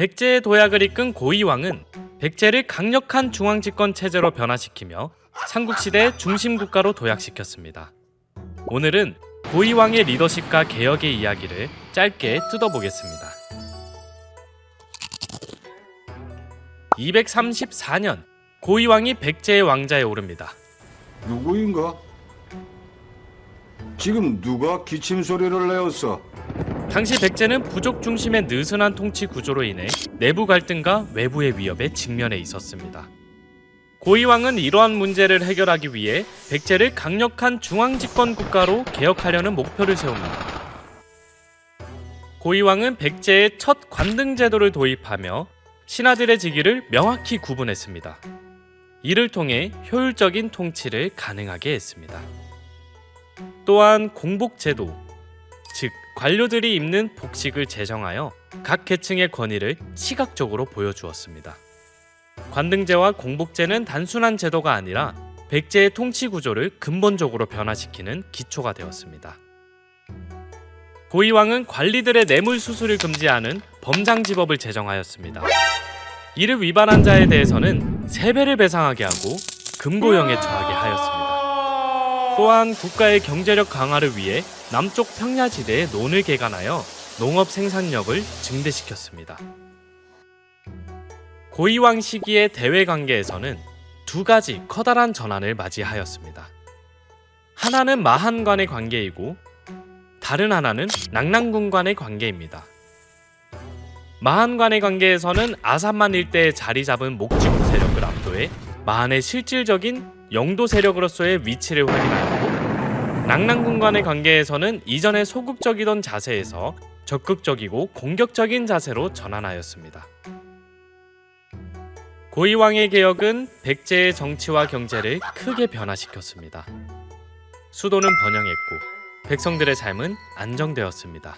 백제의 도약을 이끈 고이왕은 백제를 강력한 중앙집권 체제로 변화시키며 삼국시대의 중심 국가로 도약시켰습니다. 오늘은 고이왕의 리더십과 개혁의 이야기를 짧게 뜯어보겠습니다. 234년 고이왕이 백제의 왕자에 오릅니다. 누구인가? 지금 누가 기침 소리를 내었어? 당시 백제는 부족 중심의 느슨한 통치 구조로 인해 내부 갈등과 외부의 위협에 직면해 있었습니다. 고이왕은 이러한 문제를 해결하기 위해 백제를 강력한 중앙 집권 국가로 개혁하려는 목표를 세웁니다. 고이왕은 백제의 첫 관등 제도를 도입하며 신하들의 직위를 명확히 구분했습니다. 이를 통해 효율적인 통치를 가능하게 했습니다. 또한 공복 제도, 즉 관료들이 입는 복식을 제정하여 각 계층의 권위를 시각적으로 보여주었습니다. 관등제와 공복제는 단순한 제도가 아니라 백제의 통치 구조를 근본적으로 변화시키는 기초가 되었습니다. 고이왕은 관리들의 뇌물 수수를 금지하는 범장지법을 제정하였습니다. 이를 위반한 자에 대해서는 세배를 배상하게 하고 금고형에 처하게 하였습니다. 또한 국가의 경제력 강화를 위해 남쪽 평야지대에 논을 개간하여 농업 생산력을 증대시켰습니다. 고이왕 시기의 대외 관계에서는 두 가지 커다란 전환을 맞이하였습니다. 하나는 마한 간의 관계이고 다른 하나는 낙랑군 간의 관계입니다. 마한 간의 관계에서는 아산만 일대에 자리 잡은 목지국 세력을 압도해 마한의 실질적인 영도 세력으로서의 위치를 확인하였고 낙랑군 간의 관계에서는 이전에 소극적이던 자세에서 적극적이고 공격적인 자세로 전환하였습니다. 고이왕의 개혁은 백제의 정치와 경제를 크게 변화시켰습니다. 수도는 번영했고 백성들의 삶은 안정되었습니다.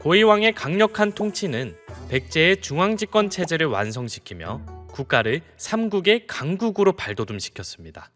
고이왕의 강력한 통치는 백제의 중앙집권 체제를 완성시키며 국가를 삼국의 강국으로 발돋움시켰습니다.